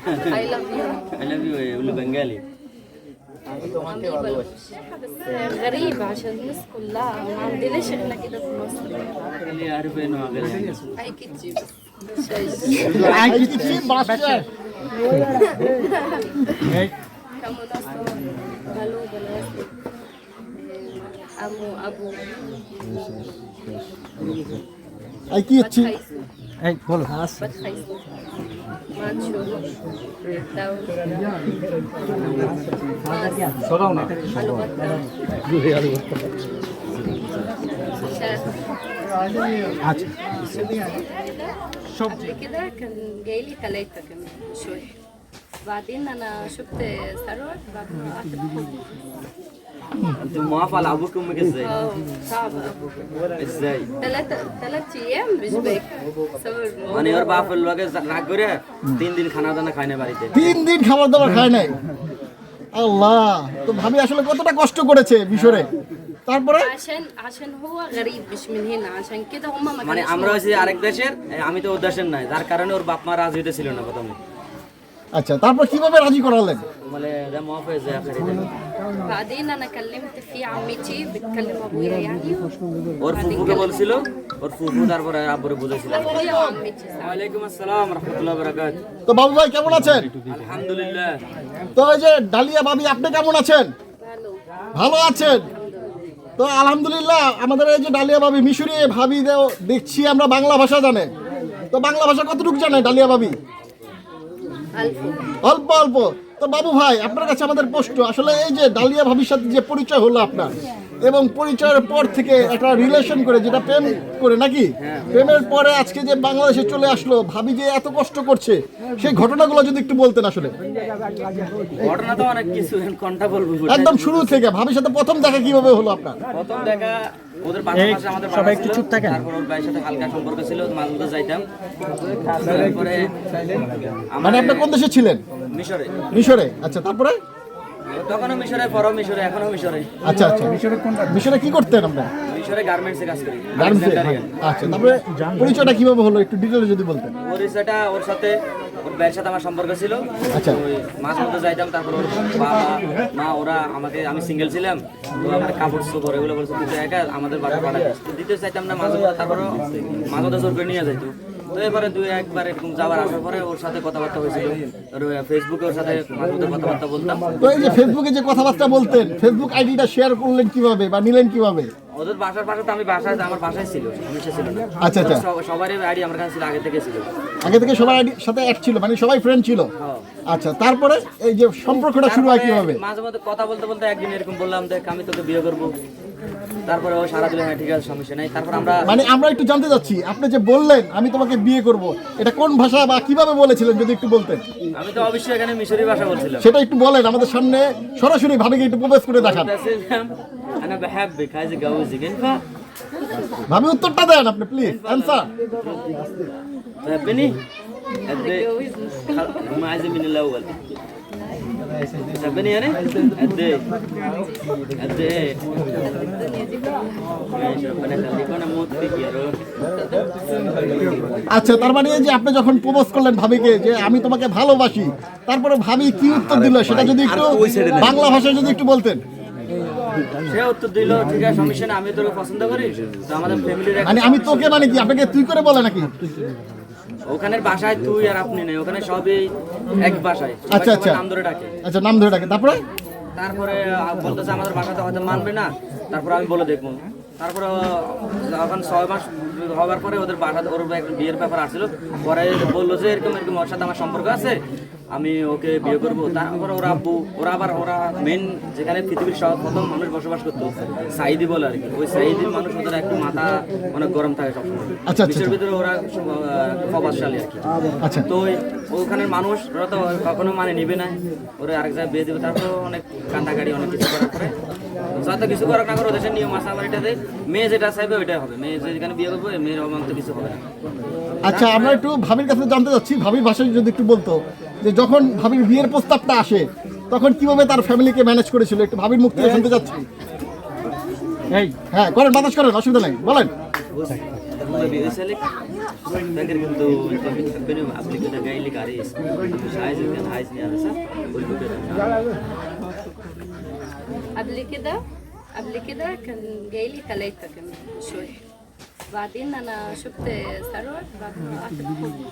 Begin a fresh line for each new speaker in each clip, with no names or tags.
I love you
I love you يقولوا بنجالي
حبيبة بس غريب عشان الناس كلها ما عندناش احنا كده في مصر
اللي يعرف انه غير
اي كيتشي بس شايف
আইকিচি বাচ্চা
كم ناس قالوا بنات أمو أبو
আইকিচি
بتخيسوا
এই বলো
بتخيسوا ماتشو
আচ্ছা।
সবজি। গেইলি কালাই থাকে শরীর بعدين أنا شفت ثروت بعد ما قعدت بحب.
انتم موافقه على ابوك وامك ازاي؟
اه صعب
ازاي؟
ثلاثة ثلاث أيام مش باكل بسبب الموضوع
মানে ওর বাপের লগে রাগ করে তিন দিন খানা দানা খায় না বাড়িতে
তিন দিন খাবার দাবার খায় নাই আল্লাহ তো ভাবি আসলে কতটা কষ্ট করেছে মিশরে তারপরে
عشان عشان هو غريب مش من هنا عشان كده هم ما
মানে
كانوش
আমরা হচ্ছে আরেক দেশের এ, আমি তো ওর দেশের নাই যার কারণে ওর বাপ মা রাজি হইতে ছিল না প্রথমে
আচ্ছা তারপর কিভাবে রাজি করালেন
বলে ده موافق ازاي يا خالد
بعدين انا كلمت في عمتي بتكلم ابويا يعني
ওর ফুফুকে বলছিল ওর ফুফু তারপরে আব্বুরে বুঝেছিল
ابويا وعمتي
ওয়ালাইকুম আসসালাম রহমতুল্লাহ বারাকাত
তো বাবু ভাই কেমন আছেন
আলহামদুলিল্লাহ
তো এই যে ডালিয়া ভাবি আপনি কেমন আছেন
ভালো
ভালো আছেন তো আলহামদুলিল্লাহ আমাদের এই যে ডালিয়া ভাবি মিশরি ভাবি দেও- দেখছি আমরা বাংলা ভাষা জানে তো বাংলা ভাষা কতটুকু জানে ডালিয়া ভাবি
ألف
অল্প অল্প। তো বাবু ভাই আপনার কাছে আমাদের প্রশ্ন আসলে এই যে ডালিয়া ভাবির সাথে যে পরিচয় হলো আপনার এবং পরিচয়ের পর থেকে একটা রিলেশন করে যেটা প্রেম করে নাকি? প্রেমের পরে আজকে যে বাংলাদেশে চলে আসলো ভাবি যে এত কষ্ট করছে সেই ঘটনাগুলো যদি একটু বলতেন আসলে।
ঘটনা তো অনেক কিছু বলব
একদম শুরু থেকে ভাবির সাথে প্রথম দেখা কীভাবে হলো আপনার?
প্রথম দেখা ওদের পাশাপাশি আমাদের সবাই একটু চুপ থাকেন। তারপর ওর ভাইয়ের সাথে হালকা সম্পর্ক ছিল মাঝে মাঝে যাইতাম। তারপরে
মানে আপনি কোন দেশে ছিলেন?
মিশরে।
মিশরে? আচ্ছা তারপরে?
তখনও মিশরে পরও মিশরে এখনও মিশরে।
আচ্ছা আচ্ছা। মিশরে কি করতেন আপনি?
মিশরে গার্মেন্টসে কাজ করি।
গার্মেন্টসে আচ্ছা তারপরে পরিচয়টা কীভাবে হলো? একটু ডিটেলে যদি বলতেন।
পরিচয়টা ওর সাথে ওর ভাইয়ের সাথে আমার সম্পর্ক ছিল।
আচ্ছা।
মাঝে মধ্যে যাইতাম তারপর ওর বাবা মা ওরা আমাকে আমি সিঙ্গেল ছিলাম। তো আমার কাপড় চোপড় এগুলো বলছে তুই একা আমাদের পাঠাতে তো দিতে চাইতাম না মাঝে মধ্যে তারপর মাঝে মধ্যে জোর করে নিয়ে যাইতো। তো এবারে দুই একবার এরকম যাওয়ার আসার পরে ওর সাথে কথাবার্তা হয়েছিল। ফেসবুকে ওর সাথে মাঝে মধ্যে কথাবার্তা বলতাম।
তো এই যে ফেসবুকে যে কথাবার্তা বলতেন ফেসবুক আইডিটা শেয়ার করলেন কীভাবে বা নিলেন কীভাবে?
ওদের বাসার পাশে তো আমি বাসায় আমার বাসায় ছিল। সমস্যা ছিল না।
আচ্ছা আচ্ছা।
সব- সবারই আইডি আমার কাছে ছিল আগে থেকে ছিল।
আগে থেকে সবাই আইডি সাথে অ্যাড ছিল মানে সবাই ফ্রেন্ড ছিল।
হ্যাঁ।
আচ্ছা তারপরে এই যে সম্পর্কটা শুরু হয় কীভাবে?
মাঝে মধ্যে কথা বলতে বলতে একদিন এরকম বললাম দেখ আমি তোকে বিয়ে করব। তারপরে ও সারা দিল হ্যাঁ ঠিক আছে সমস্যা নাই তারপর আমরা
মানে আমরা একটু জানতে চাচ্ছি আপনি যে বললেন আমি তোমাকে বিয়ে করব এটা কোন ভাষা বা কিভাবে বলেছিলেন যদি একটু বলতেন
আমি তো অবশ্যই এখানে মিশরি ভাষা বলছিলাম
সেটা একটু বলেন আমাদের সামনে সরাসরি ভাবিকে একটু প্রবেশ করে দেখান
বলতেছিলাম, انا بحبك عايز اتجوزك ينفع
ভাবি উত্তরটা দেন আপনি প্লিজ অ্যান্সার
تحبني قد ايه خل- هم عايزين من الاول
আচ্ছা তার মানে যে আপনি যখন প্রপোজ করলেন ভাবিকে যে আমি তোমাকে ভালোবাসি তারপরে ভাবি কি উত্তর দিল? সেটা যদি একটু বাংলা ভাষায় যদি একটু বলতেন।
সে উত্তর
মানে আমি তোকে মানে কি আপনাকে তুই করে বলে নাকি?
ওখানের বাসায় তুই আর আপনি নেই ওখানে সবই এক বাসায়।
আচ্ছা, আচ্ছা।
নাম ধরে ডাকে।
আচ্ছা নাম ধরে ডাকে। তারপরে?
তারপরে বলতেছে আমাদের বাসাতে হয়তো মানবে না। তারপরে আমি বলে দেখব। তারপরে যখন ছয় মাস হওয়ার পরে ওদের বাসাতে ওর একটা বিয়ের ব্যাপার আসছিল। পরে বলল যে এরকম এরকম ওর সাথে আমার সম্পর্ক আছে। আমি ওকে বিয়ে করব। তারপর ওরা আব্বু ওরা আবার ওরা মেন যেখানে পৃথিবীর সব প্রথম মানুষ বসবাস করতো সাইদি বলে আর কি। ওই সাইদির মানুষ ওদের একটু মাথা অনেক গরম থাকে সবসময়।
আচ্ছা, আচ্ছা,
বিশ্বের ভিতরে ওরা প্রভাবশালী আর কি।
আচ্ছা।
তো ওই ওখানের মানুষ ওরা তো কখনো মানে নিবে না। ওরা আরেক জায়গায় বিয়ে দেবে তারপর অনেক কান্দাকাটি অনেক কিছু করার পরে যত কিছু করার না করে ওদের নিয়ম আছে আমার এটাতে। মেয়ে যেটা চাইবে ওইটাই হবে। মেয়ে যেখানে বিয়ে করবে মেয়ের অবান্ত কিছু হবে না।
আচ্ছা আমরা একটু ভাবির কাছে জানতে চাচ্ছি ভাবির ভাষায় যদি একটু বলতো যে যখন ভাবির বিয়ের প্রস্তাবটা আসে তখন কীভাবে তার ফ্যামিলিকে ম্যানেজ করেছিল? একটু ভাবির মুখ থেকে শুনতে চাচ্ছি।
এই।
হ্যাঁ করেন বাতাস করেন অসুবিধা নেই বলেন।
بيسألك فاكر كنت انت بتحبني قبل كده جاي لك عريس مش عايزك كان عايزني انا صح؟ قول له كده
قبل كده قبل كده كان جاي لي ثلاثة كمان مش واحد بعدين انا شفت ثروت بعد ما قعدت بحب.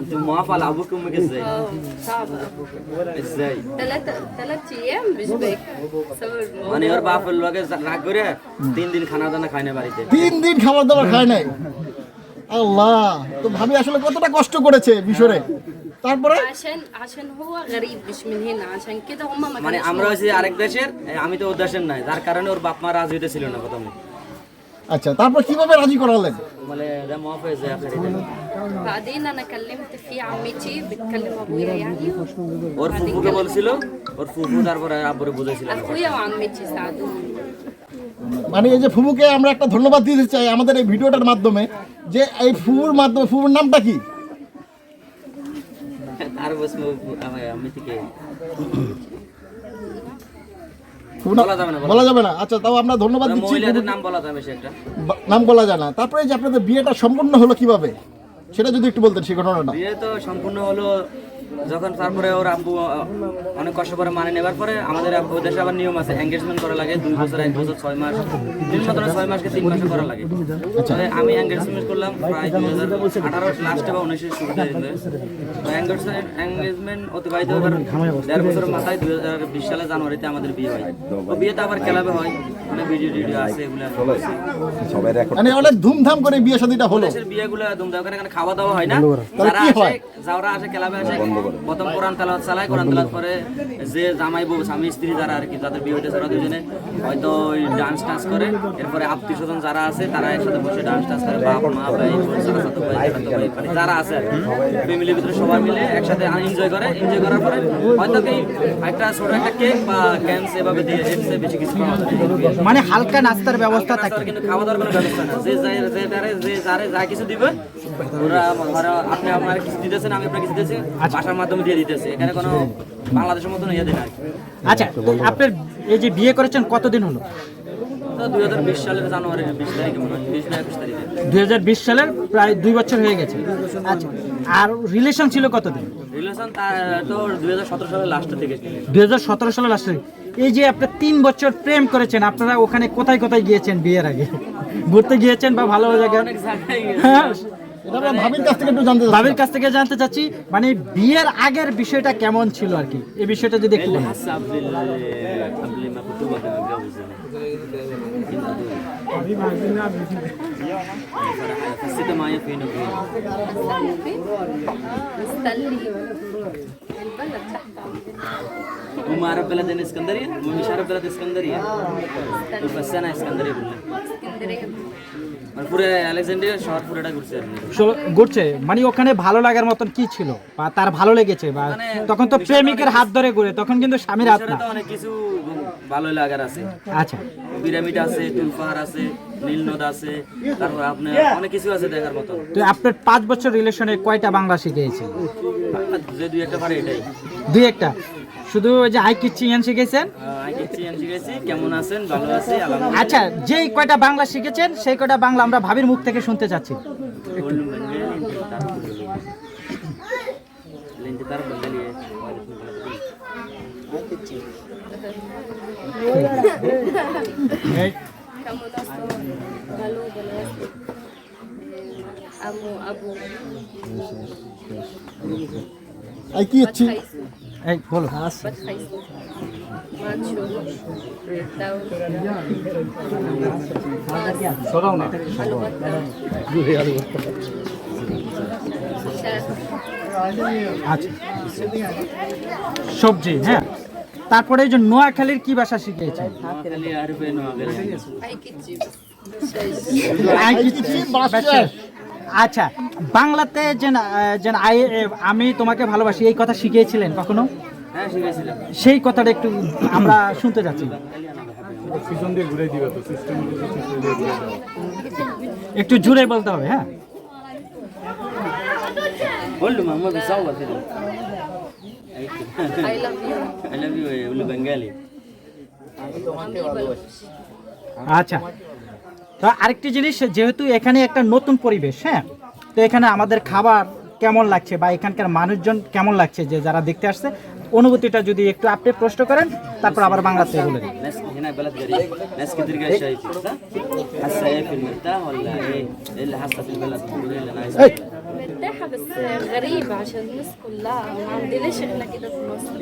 انت موافقه على ابوك وامك ازاي؟
اه صعب أوي.
ازاي؟
ثلاثة ثلاث ايام مش باكل صور
মানে ওর বাপ লগে রাগ করে তিন দিন খানা দানা খায় না বাড়িতে
তিন দিন খাবার দাবার খায় নাই আল্লাহ তো ভাবি আসলে কতটা কষ্ট করেছে মিশরে তারপরে
عشان عشان هو غريب مش من هنا عشان كده هم ما
মানে
كانوش
আমরা হচ্ছে আরেক দেশের এ, আমি তো ওর দেশের নাই যার কারণে ওর বাপ মা রাজি হইতে ছিল না প্রথমে
আচ্ছা তারপর কিভাবে রাজি করালেন
বলে ده موافق زي اخر
بعدين انا كلمت في عمتي بتكلم ابويا يعني
ওর ফুফুকে বলছিল ওর ফুফু তারপরে আব্বুরে বুঝাইছিল
اخويا وعمتي ساعدوني
মানে এই যে ফুফুকে আমরা একটা ধন্যবাদ দিতে চাই আমাদের এই ভিডিওটার মাধ্যমে যে এই ফুফুর মাধ্যমে ফুফুর নামটা কি
থেকে। বলা যাবে না,
আচ্ছা তাও আমরা ধন্যবাদ দিচ্ছি।
নাম বলা যাবে সে
নাম বলা যায় না। তারপরে যে আপনাদের বিয়েটা সম্পূর্ণ হলো কীভাবে? সেটা যদি একটু বলতেন সেই ঘটনাটা।
বিয়ে তো সম্পূর্ণ হলো যখন তারপরে ওর আব্বু অনেক কষ্ট করে মানে নেবার পরে আমাদের আব্বু দেশে আবার নিয়ম আছে এঙ্গেজমেন্ট করা লাগে দুই বছর এক বছর ছয় মাস তিন মাত্র ছয় মাসকে তিন মাসে করা লাগে। তবে আমি এঙ্গেজমেন্ট করলাম প্রায় দুই হাজার আঠারো লাস্টে বা উনিশের শুরুতে এঙ্গেজমেন্ট অতিবাহিত হবার দেড় বছরের মাথায় দুই হাজার বিশ সালে জানুয়ারিতে আমাদের বিয়ে হয়। তো বিয়েতে আবার ক্লাবে হয় মানে ভিডিও টিডিও আছে এগুলো
মানে অনেক ধুমধাম করে বিয়ে শাদীটা হলো।
বিয়েগুলো ধুমধাম করে এখানে খাওয়া দাওয়া হয় না। যারা আসে
হয়?
যারা আসে ক্লাবে আসে প্রথম কোরআন তেলাওয়াত চালায় কোরআন তেলাওয়াত করে যে জামাই বউ স্বামী স্ত্রী যারা আর কি যাদের বিয়ে হইতেছে ওরা দুজনে হয়তো ওই ডান্স টান্স করে। এরপরে আত্মীয় স্বজন যারা আছে তারা একসাথে বসে ডান্স টান্স করে বাপ মা ভাই মানে যারা আছে আর ফ্যামিলির ভিতরে সবাই মিলে একসাথে এনজয় করে। এনজয় করার পরে হয়তো কি একটা ছোট একটা কেক বা ক্যান্স এভাবে দিয়ে চেয়ে বেশি কিছু
মানে হালকা নাস্তার ব্যবস্থা থাকে।
কিন্তু খাওয়া দাওয়ার কোনো ব্যবস্থা না। যে যারে যে যারে যা কিছু দিবে ওরা আপনি আপনার কিছু দিতেছেন আমি আপনার কিছু দিতেছি ভাষার মাধ্যমে দিয়ে দিতেছে। এখানে কোনো বাংলাদেশের মতন ইয়ে
আচ্ছা আপনার এই যে বিয়ে করেছেন কতদিন হলো?
দুই সালের
প্রায় দুই বছর হয়ে গেছে। আচ্ছা আর রিলেশন ছিল কতদিন?
রিলেশন তো দুই সতেরো সালের থেকে
দুই সালের লাস্টে এই যে আপনি তিন বছর প্রেম করেছেন আপনারা ওখানে কোথায় কোথায় গিয়েছেন বিয়ের আগে? ঘুরতে গিয়েছেন বা ভালো জায়গায়?
অনেক জায়গায়
হ্যাঁ
এটা আমরা ভাবির কাছ থেকে একটু জানতে চাচ্ছি।
ভাবির কাছ থেকে জানতে চাচ্ছি মানে বিয়ের আগের বিষয়টা কেমন ছিল আর কি এই বিষয়টা যদি একটু বলেন
لسه قبل ال- قبل ما خطوبة كان متجوز حسيت معايا فين وفين
مستني فين؟ مستني البلد تحت عندنا
هم عرب بلد اسكندريه هم مش عرب بلد اسكندريه بس انا اسكندريه كلها
اسكندريه
মানে পুরো আলেকজান্ড্রিয়া শহর পুরোটা ঘুরছে আর কি।
ঘুরছে? মানে ওখানে ভালো লাগার মতন কি ছিল? বা তার ভালো লেগেছে? বা
মানে
তখন তো প্রেমিকের হাত ধরে ঘুরে তখন কিন্তু স্বামীর হাত
মিশরে
না।
তো অনেক কিছু ভালো লাগার আছে।
আচ্ছা।
পিরামিড আছে আছে নীলনদ আছে তারপর আপনার অনেক কিছু আছে দেখার মতো
তো আপনার পাঁচ বছর রিলেশনে কয়টা বাংলা শিখেছে
যে দুই একটা পারে এটাই।
দুই একটা? শুধু ওই যে হাই কিচ্ছি ইয়ান শিখেছেন?
কেমন আছেন? ভালো আছি
আচ্ছা যেই কয়টা বাংলা শিখেছেন সেই কয়টা বাংলা আমরা ভাবির মুখ থেকে শুনতে চাচ্ছি।
আবু কি
আচ্ছা
এই বলো। আচ্ছা। সবজি হ্যাঁ। তারপরে এই যে নোয়াখালীর কি ভাষা শিখিয়েছে
নোয়াখালী
আচ্ছা বাংলাতে যে যেন আমি তোমাকে ভালোবাসি এই কথা শিখিয়েছিলেন কখনো? সেই কথাটা একটু আমরা শুনতে যাচ্ছি একটু জুড়ে বলতে হবে হ্যাঁ? আচ্ছা তো আরেকটি জিনিস যেহেতু এখানে একটা নতুন পরিবেশ হ্যাঁ? তো এখানে আমাদের খাবার কেমন লাগছে বা এখানকার মানুষজন কেমন লাগছে যে যারা দেখতে আসছে? অনুভূতিটা যদি একটু আপনি প্রশ্ন করেন তারপর আবার বাংলাতে বলে দিন।
ناس هنا بلد غريب ناس كتير جايه شايفه صح؟ حاسه ايه في المرتاح ولا ايه؟ ايه اللي حاسه في البلد؟ بتقول ايه اللي انا عايز
এই,
مرتاحة بس غريبة عشان الناس كلها ما عندناش احنا كده في مصر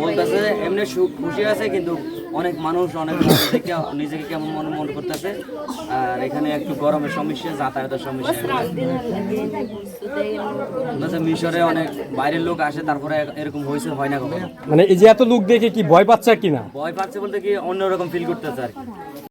বলতেছে এমনি সুখ খুশি আছে কিন্তু অনেক মানুষ অনেক মানুষ দেখে নিজেকে কেমন মনে মনে করতেছে আর এখানে একটু গরমের সমস্যা যাতায়াতের সমস্যা
مصر عندنا الأجانب والسودان والكرة
বলতেছে মিশরে অনেক বাইরের লোক আসে তারপরে এরকম হয়েছে হয় না কখনো
মানে এই যে এত লোক দেখে কি ভয় পাচ্ছে কিনা
ভয় পাচ্ছে বলতে কি অন্যরকম ফিল করতেছে আর কি